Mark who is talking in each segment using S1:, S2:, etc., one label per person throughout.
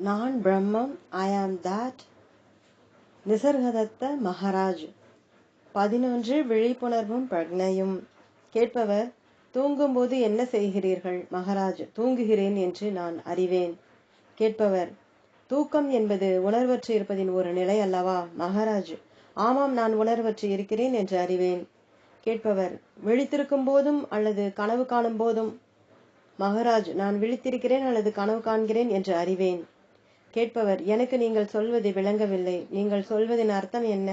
S1: நான் பிரம்மம் ஐ ஆம் தட் நிசர்கதத்த மகாராஜ். பதினொன்று விழிப்புணர்வும் பிரக்னையும் கேட்பவர் தூங்கும்போது என்ன செய்கிறீர்கள்? மகாராஜ் தூங்குகிறேன் என்று நான் அறிவேன். கேட்பவர் தூக்கம் என்பது உணர்வற்று இருப்பதின் ஒரு நிலை அல்லவா? மகாராஜ் ஆமாம் நான் உணர்வற்று இருக்கிறேன் என்று அறிவேன். கேட்பவர் விழித்திருக்கும் போதும் அல்லது கனவு காணும் போதும்? மகாராஜ் நான் விழித்திருக்கிறேன் அல்லது கனவு காண்கிறேன் என்று அறிவேன். கேட்பவர் எனக்கு நீங்கள் சொல்வது விளங்கவில்லை. நீங்கள் சொல்வதின் அர்த்தம் என்ன?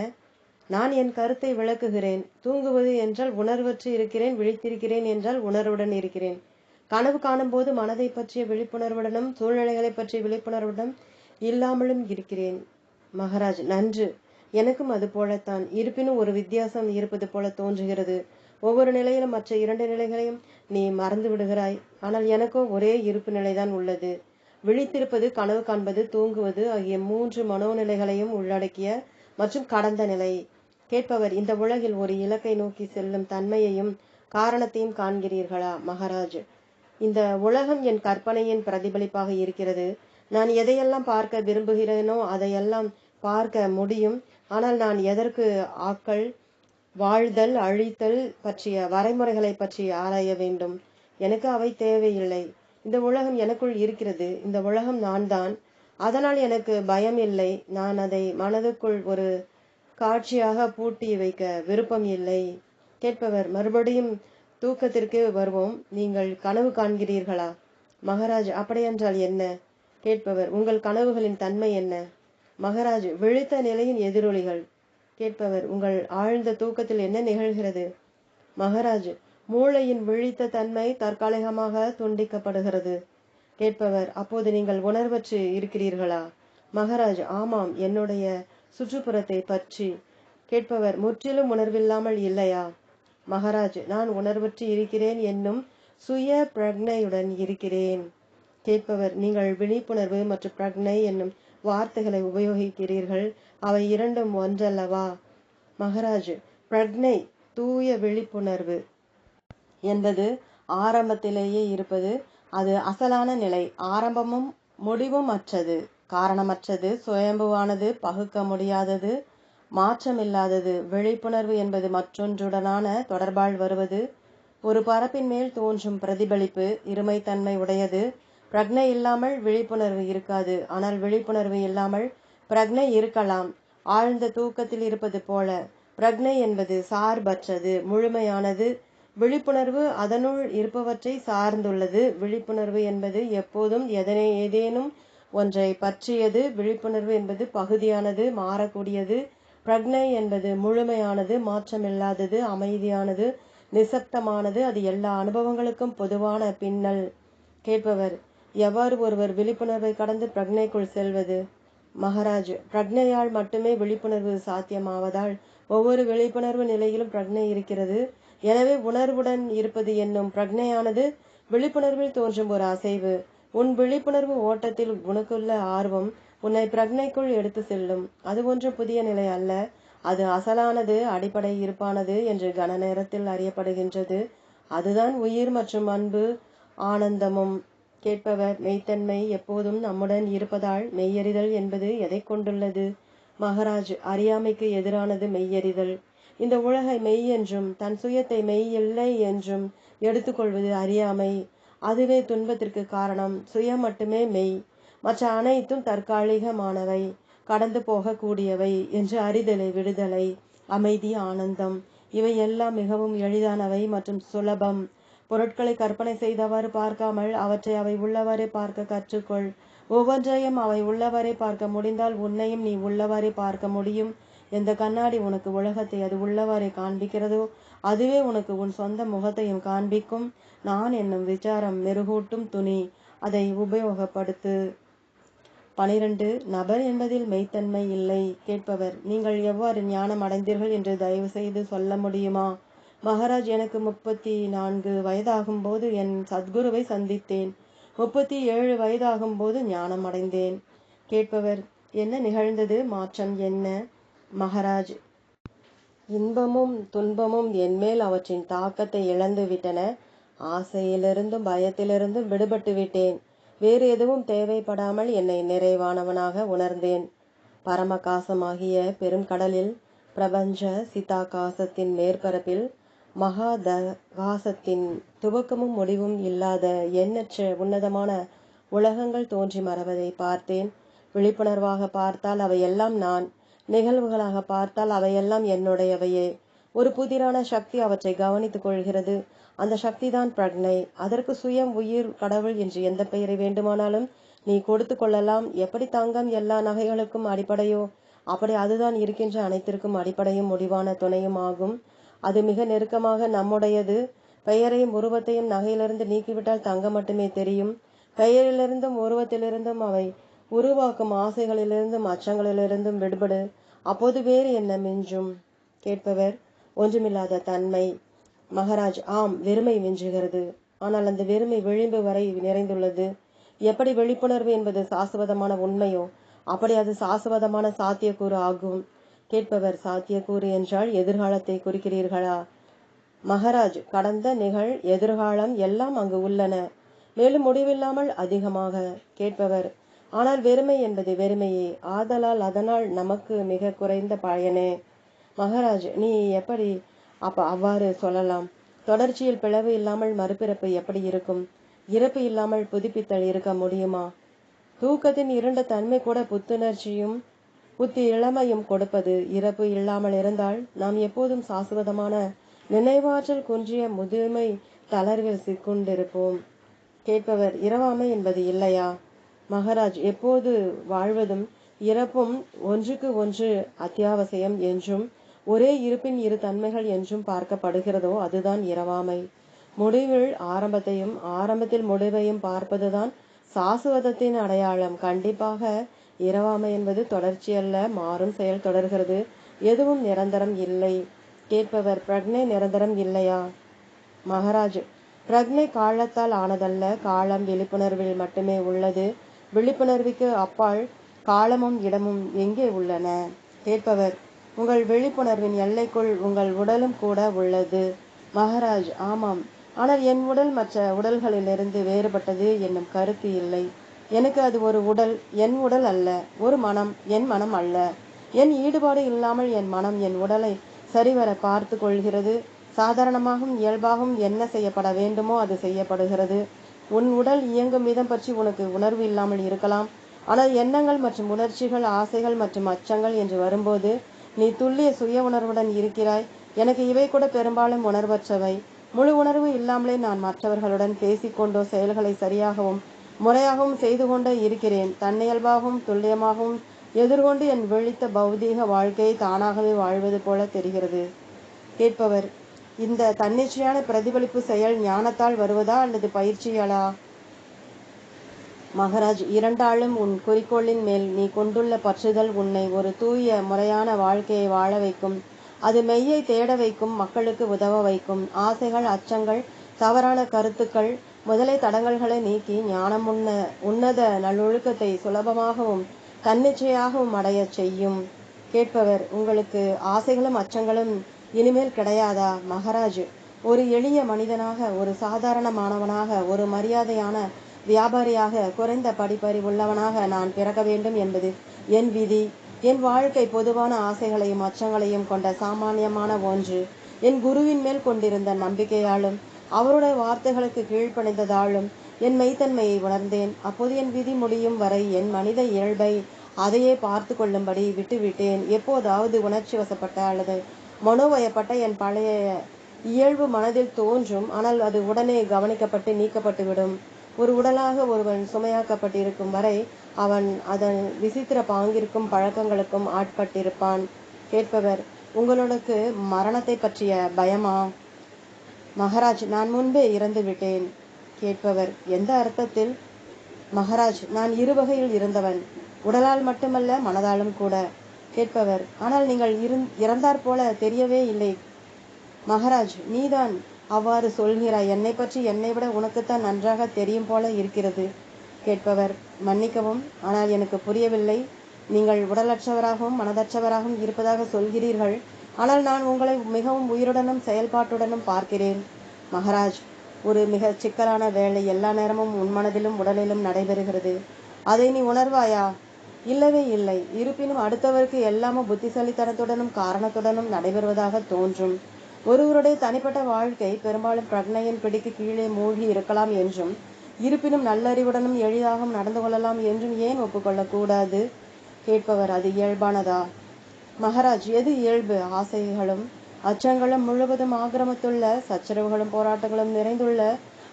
S1: நான் என் கருத்தை விளக்குகிறேன். தூங்குவது என்றால் உணர்வற்று இருக்கிறேன் விழித்திருக்கிறேன் என்றால் உணர்வுடன் இருக்கிறேன். கனவு காணும்போது மனதை பற்றிய விழிப்புணர்வுடனும் சூழ்நிலைகளை பற்றிய விழிப்புணர்வுடன் இல்லாமலும் இருக்கிறேன். மகாராஜ் நன்று. எனக்கும் அது போலத்தான். இருப்பினும் ஒரு வித்தியாசம் இருப்பது போல தோன்றுகிறது. ஒவ்வொரு நிலையிலும் மற்ற இரண்டு நிலைகளையும் நீ மறந்து விடுகிறாய். ஆனால் எனக்கோ ஒரே இருப்பு நிலைதான் உள்ளது. விழித்திருப்பது கனவு காண்பது தூங்குவது ஆகிய மூன்று மனோநிலைகளையும் உள்ளடக்கிய மற்றும் கடந்த நிலை. கேட்பவர் இந்த உலகில் ஒரு இலக்கை நோக்கி செல்லும் தன்மையையும் காரணத்தையும் காண்கிறீர்களா? மகாராஜ். இந்த உலகம் என் கற்பனையின் பிரதிபலிப்பாக இருக்கிறது. நான் எதையெல்லாம் பார்க்க விரும்புகிறேனோ அதையெல்லாம் பார்க்க முடியும். ஆனால் நான் எதற்கு ஆக்கள் வாழ்தல் அழித்தல் பற்றிய வரைமுறைகளை பற்றி ஆராய வேண்டும்? எனக்கு அவை தேவையில்லை. இந்த உலகம் எனக்குள் இருக்கிறது இந்த உலகம் நான் தான் அதனால் எனக்கு பயம் இல்லை. நான் அதை மனதுக்குள் ஒரு காட்சியாக பூட்டி வைக்க விருப்பம் இல்லை. கேட்பவர் மறுபடியும் தூக்கத்திற்கு வருவோம். நீங்கள் கனவு காண்கிறீர்களா? மகாராஜ் அப்படியென்றால் என்ன? கேட்பவர் உங்கள் கனவுகளின் தன்மை என்ன? மகாராஜ் விழித்த நிலையின் எதிரொலிகள். கேட்பவர் உங்கள் ஆழ்ந்த தூக்கத்தில் என்ன நிகழ்கிறது? மகாராஜ் மூளையின் விழித்த தன்மை தற்காலிகமாக துண்டிக்கப்படுகிறது. கேட்பவர் அப்போது நீங்கள் உணர்வற்று இருக்கிறீர்களா? மகாராஜ் ஆமாம் என்னுடைய சுற்றுப்புறத்தை பற்றி. கேட்பவர் முற்றிலும் உணர்வில்லாமல் இல்லையா? மகாராஜ் நான் உணர்வற்று இருக்கிறேன் என்னும் சுய பிரக்னையுடன் இருக்கிறேன். கேட்பவர் நீங்கள் விழிப்புணர்வு மற்றும் பிரக்னை என்னும் வார்த்தைகளை உபயோகிக்கிறீர்கள். அவை இரண்டும் ஒன்றல்லவா? மகாராஜ் பிரக்னை தூய விழிப்புணர்வு. என்பது ஆரம்பத்திலேயே இருப்பது. அது அசலான நிலை. ஆரம்பமும் முடிவும் அற்றது காரணமற்றது சுயம்புவானது பகுக்க முடியாதது மாற்றமில்லாதது விழிப்புணர்வு என்பது மற்றொன்றுடனான தொடர்பால் வருவது ஒரு பரப்பின் மேல் தோன்றும் பிரதிபலிப்பு இருமைத்தன்மை உடையது. பிரக்னை இல்லாமல் விழிப்புணர்வு இருக்காது. ஆனால் விழிப்புணர்வு இல்லாமல் பிரக்னை இருக்கலாம். ஆழ்ந்த தூக்கத்தில் இருப்பது போல. பிரக்னை என்பது சார்பற்றது முழுமையானது விழிப்புணர்வு அதனுள் இருப்பவற்றை சார்ந்துள்ளது. விழிப்புணர்வு என்பது எப்போதும் எதனை ஏதேனும் ஒன்றை பற்றியது. விழிப்புணர்வு என்பது பகுதியானது மாறக்கூடியது. பிரக்னை என்பது முழுமையானது மாற்றமில்லாதது அமைதியானது நிசப்தமானது. அது எல்லா அனுபவங்களுக்கும் பொதுவான பின்னல். கேட்பவர் எவ்வாறு ஒருவர் விழிப்புணர்வை கடந்து பிரக்னைக்குள் செல்வது? மகாராஜ் பிரக்னையால் மட்டுமே விழிப்புணர்வு சாத்தியமாவதால் ஒவ்வொரு விழிப்புணர்வு நிலையிலும் பிரக்னை இருக்கிறது. எனவே உணர்வுடன் இருப்பது என்னும் பிரக்னையானது விழிப்புணர்வில் தோன்றும் ஒரு அசைவு. உன் விழிப்புணர்வு ஓட்டத்தில் உனக்குள்ள ஆர்வம் உன்னை பிரக்னைக்குள் எடுத்து செல்லும். அது ஒன்றும் புதிய நிலை அல்ல. அது அசலானது அடிப்படை இருப்பானது என்று கன நேரத்தில் அறியப்படுகின்றது. அதுதான் உயிர் மற்றும் அன்பு ஆனந்தமும். கேட்பவர் மெய்த்தன்மை எப்போதும் நம்முடன் இருப்பதால் மெய்யறிதல் என்பது எதை கொண்டுள்ளது? மகராஜ் அறியாமைக்கு எதிரானது மெய்யறிதல். இந்த உலகை மெய் என்றும் தன் சுயத்தை மெய் இல்லை என்றும் எடுத்துக்கொள்வது அறியாமை. அதுவே துன்பத்திற்கு காரணம். சுயம் மட்டுமே மெய். மற்ற அனைத்தும் தற்காலிகமானவை. கடந்து போகக்கூடியவை என்று அறிதலை விடுதலை அமைதி ஆனந்தம். இவை எல்லாம் மிகவும் எளிதானவை மற்றும் சுலபம். பொருட்களை கற்பனை செய்தவாறு பார்க்காமல் அவற்றை அவை உள்ளவாறே பார்க்க கற்றுக்கொள். ஒவ்வொன்றையும் அவை உள்ளவாறே பார்க்க முடிந்தால் உன்னையும் நீ உள்ளவாறே பார்க்க முடியும். எந்த கண்ணாடி உனக்கு உலகத்தை அது உள்ளவாறே காண்பிக்கிறதோ அதுவே உனக்கு உன் சொந்த முகத்தையும் காண்பிக்கும். நான் என்னும் விசாரம் மெருகூட்டும் துணி அதை உபயோகப்படுத்து. பனிரெண்டு நபர் என்பதில் மெய்த்தன்மை இல்லை. கேட்பவர் நீங்கள் எவ்வாறு ஞானம் அடைந்தீர்கள் என்று தயவு செய்து சொல்ல முடியுமா? மகாராஜ் எனக்கு முப்பத்தி நான்கு வயதாகும் போது என் சத்குருவை சந்தித்தேன். முப்பத்தி ஏழு வயதாகும் போது ஞானம் அடைந்தேன். கேட்பவர் என்ன நிகழ்ந்தது? மாற்றம் என்ன? மகராஜ். இன்பமும் துன்பமும் என்மேல் அவற்றின் தாக்கத்தை இழந்து விட்டன. ஆசையிலிருந்தும் பயத்திலிருந்தும் விடுபட்டு விட்டேன். வேறு எதுவும் தேவைப்படாமல் என்னை நிறைவானவனாக உணர்ந்தேன். பரமகாசமாகிய பெரும் கடலில் பிரபஞ்ச சிதாகாசத்தின் மேற்பரப்பில் மகாதகாசத்தின் துவக்கமும் முடிவும் இல்லாத எண்ணற்ற உன்னதமான உலகங்கள் தோன்றி மறவதை பார்த்தேன். விழிப்புணர்வாக பார்த்தால் அவையெல்லாம் நான். நிகழ்வுகளாக பார்த்தால் அவையெல்லாம் என்னுடையவையே. ஒரு புதிரான சக்தி அவற்றை கவனித்துக் கொள்கிறது. அந்த சக்திதான் பிரக்னை. அதற்கு சுயம் உயிர் கடவுள் என்று எந்த பெயரை வேண்டுமானாலும் நீ கொடுத்து கொள்ளலாம். எப்படி தங்கம் எல்லா நகைகளுக்கும் அடிப்படையோ அப்படி அதுதான் இருக்கின்ற அனைத்திற்கும் அடிப்படையும் முடிவான துணையும் ஆகும். அது மிக நெருக்கமாக நம்முடையது. பெயரையும் உருவத்தையும் நகையிலிருந்து நீக்கிவிட்டால் தங்கம் மட்டுமே தெரியும். பெயரிலிருந்தும் உருவத்திலிருந்தும் அவை உருவாக்கும் ஆசைகளிலிருந்தும் அச்சங்களிலிருந்தும் விடுபடு. அப்போது வேறு என்ன மிஞ்சும்? கேட்பவர் ஒன்றுமில்லாத தன்மை. மகராஜ் ஆம் வெறுமை மிஞ்சுகிறது. ஆனால் அந்த வெறுமை விளிம்பு வரை நிறைந்துள்ளது. எப்படி விழிப்புணர்வு என்பது சாஸ்வதமான உண்மையோ அப்படி அது சாஸ்வதமான சாத்தியக்கூறு ஆகும். கேட்பவர் சாத்தியக்கூறு என்றால் எதிர்காலத்தை குறிக்கிறீர்களா? மகராஜ் கடந்த நிகழ் எதிர்காலம் எல்லாம் அங்கு உள்ளன. மேலும் முடிவில்லாமல் அதிகமாக. கேட்பவர் ஆனால் வெறுமை என்பது வெறுமையே. ஆதலால் அதனால் நமக்கு மிக குறைந்த பயனே. மகாராஜ் நீ எப்படி அப்ப அவ்வாறு சொல்லலாம்? தொடர்ச்சியில் பிளவு இல்லாமல் மறுபிறப்பு எப்படி இருக்கும்? இறப்பு இல்லாமல் புதுப்பித்தல் இருக்க முடியுமா? தூக்கத்தின் இருண்ட தன்மை கூட புத்துணர்ச்சியும் புத்தி இளமையும் கொடுப்பது இறப்பு இல்லாமல் இருந்தால் நாம் எப்போதும் சாஸ்வதமான நினைவாற்றல் குன்றிய முதுமை தளர்வில் சிக்குண்டிருப்போம். கேட்பவர் இரவாமை என்பது இல்லையா? மகராஜ் எப்போது வாழ்வதும் இறப்பும் ஒன்றுக்கு ஒன்று அத்தியாவசியம் என்றும் ஒரே இருப்பின் இரு தன்மைகள் என்றும் பார்க்கப்படுகிறதோ அதுதான் இரவாமை. முடிவில் ஆரம்பத்தையும் ஆரம்பத்தில் முடிவையும் பார்ப்பதுதான் சாசுவதத்தின் அடையாளம். கண்டிப்பாக இரவாமை என்பது தொடர்ச்சியல்ல மாறும் செயல் தொடர்கிறது. எதுவும் நிரந்தரம் இல்லை. கேட்பவர் பிரக்னை நிரந்தரம் இல்லையா? மகராஜ் பிரக்னை காலத்தால் ஆனதல்ல காலம் விழிப்புணர்வில் மட்டுமே உள்ளது. விழிப்புணர்வுக்கு அப்பால் காலமும் இடமும் எங்கே உள்ளன? கேட்பவர் உங்கள் விழிப்புணர்வின் எல்லைக்குள் உங்கள் உடலும் கூட உள்ளது. மகாராஜ் ஆமாம். ஆனால் என் உடல் மற்ற உடல்களிலிருந்து வேறுபட்டது என்னும் கருத்து இல்லை. எனக்கு அது ஒரு உடல் என் உடல் அல்ல. ஒரு மனம் என் மனம் அல்ல. என் ஈடுபாடு இல்லாமல் என் மனம் என் உடலை சரிவர பார்த்து கொள்கிறது. சாதாரணமாகவும் இயல்பாகவும் என்ன செய்யப்பட வேண்டுமோ அது செய்யப்படுகிறது. உன் உடல் இயங்கும் விதம் பற்றி உனக்கு உணர்வு இல்லாமல் இருக்கலாம். ஆனால் எண்ணங்கள் மற்றும் உணர்ச்சிகள் ஆசைகள் மற்றும் அச்சங்கள் என்று வரும்போது நீ துல்லிய சுய உணர்வுடன் இருக்கிறாய். எனக்கு இவை கூட பெரும்பாலும் உணர்வற்றவை. முழு உணர்வு இல்லாமலே நான் மற்றவர்களுடன் பேசிக்கொண்டோ செயல்களை சரியாகவும் முறையாகவும் செய்து கொண்டே இருக்கிறேன். தன்னியல்பாகவும் துல்லியமாகவும் எதிர்கொண்டு என் விழித்த பௌதீக வாழ்க்கையை தானாகவே வாழ்வது போல தெரிகிறது. கேட்பவர் இந்த தன்னிச்சையான பிரதிபலிப்பு செயல் ஞானத்தால் வருவதா அல்லது பயிற்சியாளா? மகராஜ் இரண்டாளும் உன் குறிக்கோளின் மேல் நீ கொண்டுள்ள பற்றுதல் உன்னை ஒரு தூய முறையான வாழ்க்கையை வாழ வைக்கும். அது மெய்யை தேட வைக்கும் மக்களுக்கு உதவ வைக்கும். ஆசைகள் அச்சங்கள் தவறான கருத்துக்கள் முதலை தடங்கல்களை நீக்கி ஞானம் உண்ண உன்னத நல்லொழுக்கத்தை சுலபமாகவும் தன்னிச்சையாகவும் அடையச் செய்யும். கேட்பவர் உங்களுக்கு ஆசைகளும் அச்சங்களும் இனிமேல் கிடையாதா? மகாராஜ் ஒரு எளிய மனிதனாக ஒரு சாதாரணமானவனாக ஒரு மரியாதையான வியாபாரியாக குறைந்த படிப்பறிவுள்ளவனாக நான் பிறக்க வேண்டும் என்பது என் விதி. என் வாழ்க்கை பொதுவான ஆசைகளையும் அச்சங்களையும் கொண்ட சாமானியமான ஒன்று. என் குருவின் மேல் கொண்டிருந்த நம்பிக்கையாலும் அவருடைய வார்த்தைகளுக்கு கீழ்ப்பணிந்ததாலும் என் மெய்த்தன்மையை உணர்ந்தேன். அப்போது என் விதி முடியும் வரை என் மனித இயல்பை அதையே பார்த்து கொள்ளும்படி விட்டுவிட்டேன். எப்போதாவது உணர்ச்சி வசப்பட்ட அல்லது மனோவயப்பட்ட என் பழைய இயல்பு மனதில் தோன்றும். ஆனால் அது உடனே கவனிக்கப்பட்டு நீக்கப்பட்டுவிடும். ஒரு உடலாக ஒருவன் சுமையாக்கப்பட்டிருக்கும் வரை அவன் அதன் விசித்திர பாங்கிற்கும் பழக்கங்களுக்கும் ஆட்பட்டிருப்பான். கேட்பவர் உங்களுக்கு மரணத்தை பற்றிய பயமா? மகராஜ் நான் முன்பே இறந்து விட்டேன். கேட்பவர் எந்த அர்த்தத்தில்? மகராஜ் நான் இரு வகையில் இருந்தவன். உடலால் மட்டுமல்ல மனதாலும் கூட. கேட்பவர். ஆனால் நீங்கள் இருந் இறந்தார் போல தெரியவே இல்லை. மகராஜ் நீதான் அவ்வாறு சொல்கிறாய். என்னை பற்றி என்னை விட உனக்குத்தான் நன்றாக தெரியும் போல இருக்கிறது கேட்பவர். மன்னிக்கவும் ஆனால் எனக்கு புரியவில்லை. நீங்கள் உடலற்றவராகவும் மனதற்றவராகவும் இருப்பதாக சொல்கிறீர்கள். ஆனால் நான் உங்களை மிகவும் உயிருடனும் செயல்பாட்டுடனும் பார்க்கிறேன். மகராஜ் ஒரு மிக சிக்கலான வேலை எல்லா நேரமும் உன் மனதிலும் உடலிலும் நடைபெறுகிறது. அதை நீ உணர்வாயா? இல்லவே இல்லை. இருப்பினும் அடுத்தவருக்கு எல்லாமும் புத்திசாலித்தனத்துடனும் காரணத்துடனும் நடைபெறுவதாக தோன்றும். ஒருவருடைய தனிப்பட்ட வாழ்க்கை பெரும்பாலும் பிரக்னையின் பிடிக்கு கீழே மூழ்கி இருக்கலாம் என்றும் இருப்பினும் நல்லறிவுடனும் எளிதாகவும் நடந்து கொள்ளலாம் என்றும் ஏன் ஒப்புக்கொள்ளக்கூடாது? கேட்பவர் அது இயல்பானதா? மகாராஜ் எது இயல்பு? ஆசைகளும் அச்சங்களும் முழுவதும் ஆக்கிரமித்துள்ள சச்சரவுகளும் போராட்டங்களும் நிறைந்துள்ள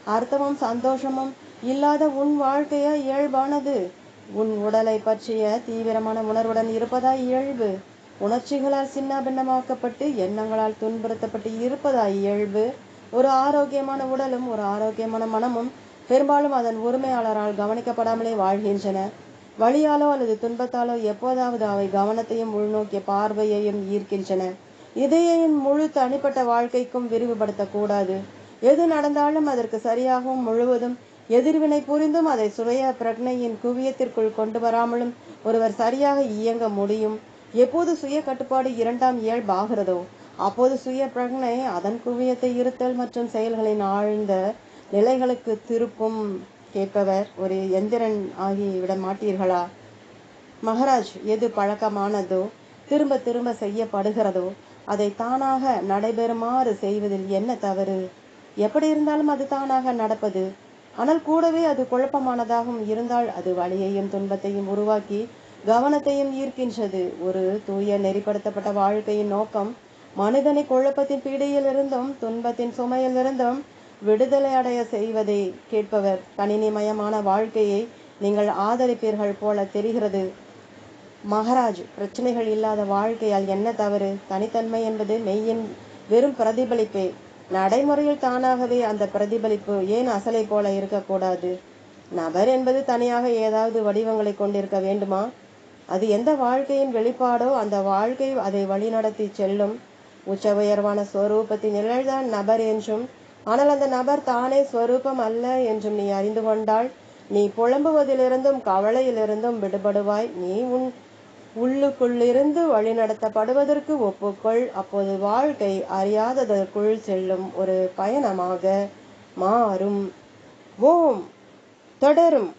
S1: அர்த்தமும் சந்தோஷமும் இல்லாத உன் வாழ்க்கையா இயல்பானது? உன் உடலை பற்றிய தீவிரமான உணர்வுடன் இருப்பதாய் இயல்பு. உணர்ச்சிகளால் சின்னாபின்னமாக்கப்பட்டு எண்ணங்களால் துன்புறுத்தப்பட்டு இருப்பதாய் இயல்பு. ஒரு ஆரோக்கியமான உடலும் ஒரு ஆரோக்கியமான மனமும் பெரும்பாலும் அதன் உரிமையாளரால் கவனிக்கப்படாமலே வாழ்கின்றன. வழியாலோ அல்லது துன்பத்தாலோ எப்போதாவது அவை கவனத்தையும் உள்நோக்கிய பார்வையையும் ஈர்க்கின்றன. இதையின் முழு தனிப்பட்ட வாழ்க்கைக்கும் விரிவுபடுத்தக்கூடாது. எது நடந்தாலும் அதற்கு சரியாகவும் முழுவதும் எதிர்வினை புரிந்தும் அதை சுய பிரக்னையின் குவியத்திற்குள் கொண்டு வராமலும் ஒருவர் சரியாக இயங்க முடியும். எப்போது சுய கட்டுப்பாடு இரண்டாம் இயல்பாகிறதோ அப்போது சுய பிரக்னை அதன் குவியத்தை இருத்தல் மற்றும் செயல்களின் ஆழ்ந்த நிலைகளுக்கு திருப்பும் கேட்பவர் ஒரு எந்திரன் ஆகி விட மாட்டீர்களா? மகராஜ் எது பழக்கமானதோ திரும்ப திரும்ப செய்யப்படுகிறதோ அதை தானாக நடைபெறுமாறு செய்வதில் என்ன தவறு? எப்படி இருந்தாலும் அது தானாக நடப்பது ஆனால் கூடவே அது குழப்பமானதாகவும் இருந்தால் அது வழியையும் துன்பத்தையும் உருவாக்கி கவனத்தையும் ஈர்க்கின்றது. ஒரு தூய நெறிப்படுத்தப்பட்ட வாழ்க்கையின் நோக்கம் மனிதனை குழப்பத்தின் பீடையிலிருந்தும் துன்பத்தின் சுமையிலிருந்தும் விடுதலை அடைய செய்வதை கேட்பவர். கணினிமயமான வாழ்க்கையை நீங்கள் ஆதரிப்பீர்கள் போல தெரிகிறது. மகராஜ் பிரச்சனைகள் இல்லாத வாழ்க்கையால் என்ன தவறு? தனித்தன்மை என்பது மெய்யின் வெறும் பிரதிபலிப்பே. நடைமுறையில் தானாகவே அந்த பிரதிபலிப்பு ஏன் அசலை போல இருக்கக்கூடாது? நபர் என்பது தனியாக ஏதாவது வடிவங்களை கொண்டிருக்க வேண்டுமா? அது எந்த வாழ்க்கையின் வெளிப்பாடோ அந்த வாழ்க்கை அதை வழிநடத்தி செல்லும். உச்ச உயர்வான ஸ்வரூபத்தின் நிழல்தான் நபர் என்றும் ஆனால் அந்த நபர் தானே ஸ்வரூபம் அல்ல என்றும் நீ அறிந்து கொண்டால் நீ புலம்புவதிலிருந்தும் கவலையிலிருந்தும் விடுபடுவாய். நீ உன் உள்ளுக்குள்ளிருந்து வழிநடத்தப்படுவதற்கு ஒப்புக்கொள். அப்போது வாழ்க்கை அறியாததற்குள் செல்லும் ஒரு பயணமாக மாறும். ஓம். தொடரும்.